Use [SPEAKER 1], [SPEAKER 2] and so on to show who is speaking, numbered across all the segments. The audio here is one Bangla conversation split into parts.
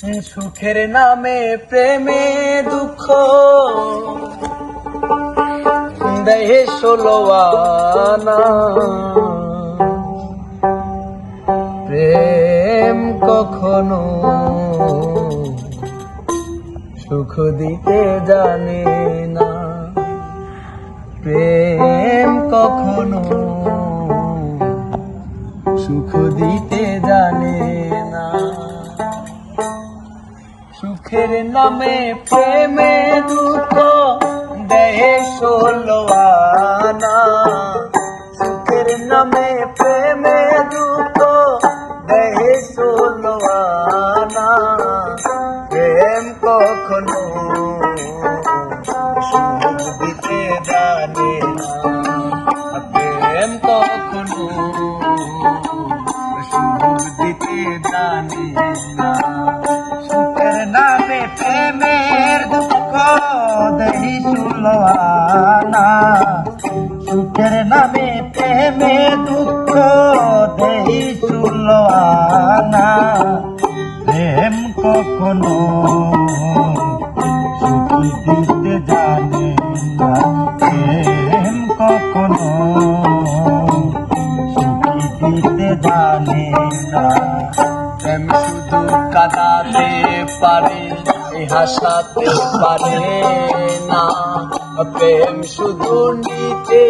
[SPEAKER 1] সুখের নামে প্রেমে দুঃখ। দেহে ষোলোয়ানা প্রেম কখনো সুখ দিতে জানে না। প্রেম কখনো সুখ দিতে সুখের নামে প্রেমে দুঃখ দেহে ষোলোয়ানা সুখের নামে প্রেমে দুঃখ দেহে ষোলোয়ানা প্রেম কখনো দিতে জানে প্রেম কখনো দিতে জানে না। সুলওয়ানা সুখের নামে প্রেমে দুঃখ দেহি সুলওয়ানা প্রেম কখনো সুখী দিতে জানে না, প্রেম কখনো সুখী দিতে জানে না। প্রেম শুধু কাঁদাতে পারে হাসাতে পারে না। প্রেম শুধু নিতে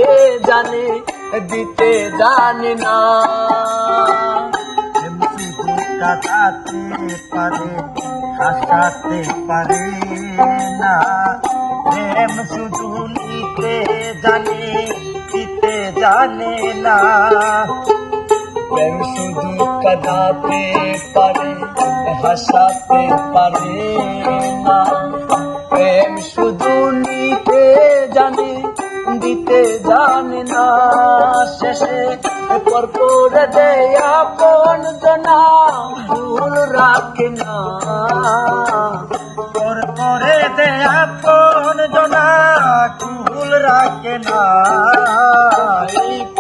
[SPEAKER 1] জানে, দিতে জানে না। পারে পারে না। প্রেম শুধু নিতে জানে, দিতে জানে না। প্রেম শুধু কাঁদাতে পারে হাসাতে পারে না প্রেম শুধু নিতে জানে দিতে জানে না, শেষে পর করে দেয় আপন জনা ভুল রাখে না পর করে দেয় আপন জনা ভুল রাখে না।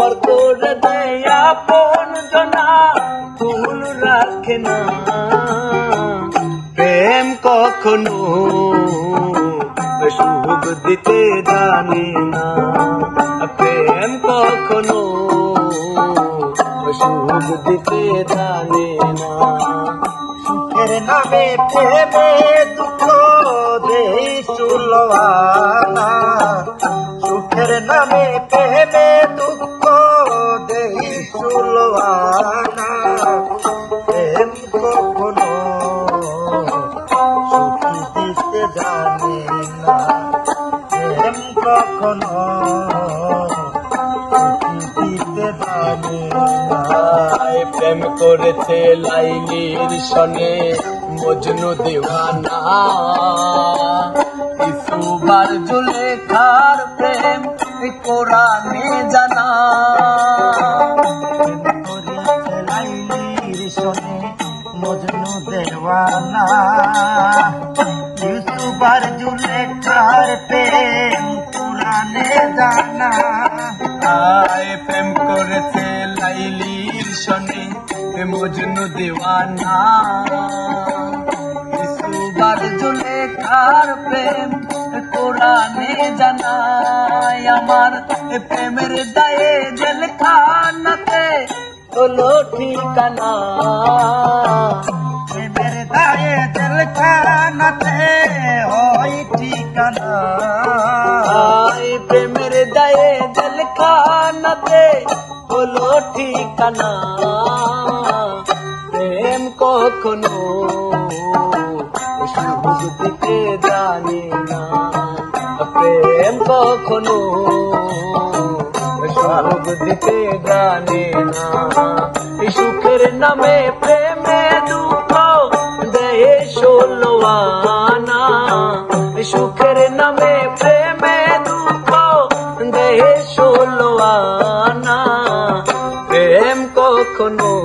[SPEAKER 1] পর করে দেয় আপন জনা ভুল রাখে না। প্রেম কখনো সুখ দিতে জানে না। প্রেম কখনো সুখ দিতে জানে না। সুখের নামে প্রেমে দুঃখ দেই সুলওয়ানা সুখের নামে প্রেম করেছে লাইলির সনে মজনু দেওয়ানা। ইসুবার জুলেখার প্রেম কোরআনে জানা। মজনু দেওয়ানা। ইউসুফার জুলেখার প্রেম কোরআনে জানা। আয় সনে মজনু দেওয়ানা ইসুবার জুলেখার প্রেম কোরআনে জানায় আমার প্রেমের দায়ে জেলখানাতে হলো ঠিকানা প্রেমের দায়ে জেলখানাতে হয় ঠিকানা প্রেমের দায়ে জেলখানাতে হলো ঠিকানা। প্রেম কখনো সুখ দিতে জানে না। প্রেম কখনো সুখ দিতে জানে না। সুখের নামে প্রেমে দুঃখ দেহে ষোলোয়ানা কখনো সুখ